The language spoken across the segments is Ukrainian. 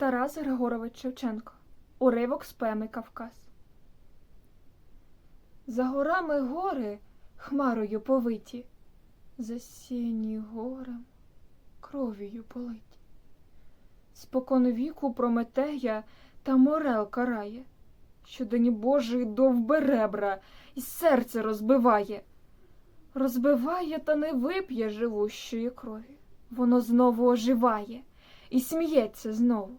Тарас Григорович Шевченко. Уривок з поеми Кавказ. За горами гори хмарою повиті, засіяні горем кров'ю политі. Спокон віку Прометея та морел карає, що день Божий довбе ребра і серце розбиває. Розбиває та не вип'є живущої крові. Воно знову оживає і сміється знову.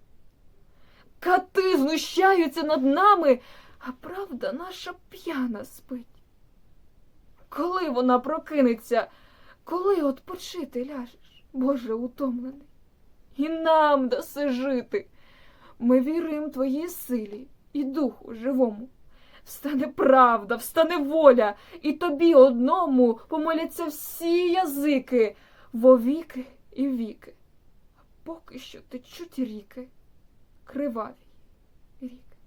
Кати знущаються над нами, а правда наша п'яна спить. Коли вона прокинеться, коли отпочити ляжеш, Боже утомлений, і нам даси жити. Ми віруємо твоїй силі і духу живому. Встане правда, встане воля, і тобі одному помоляться всі язики вовіки і віки. Поки що течуть ріки, криваві ріки.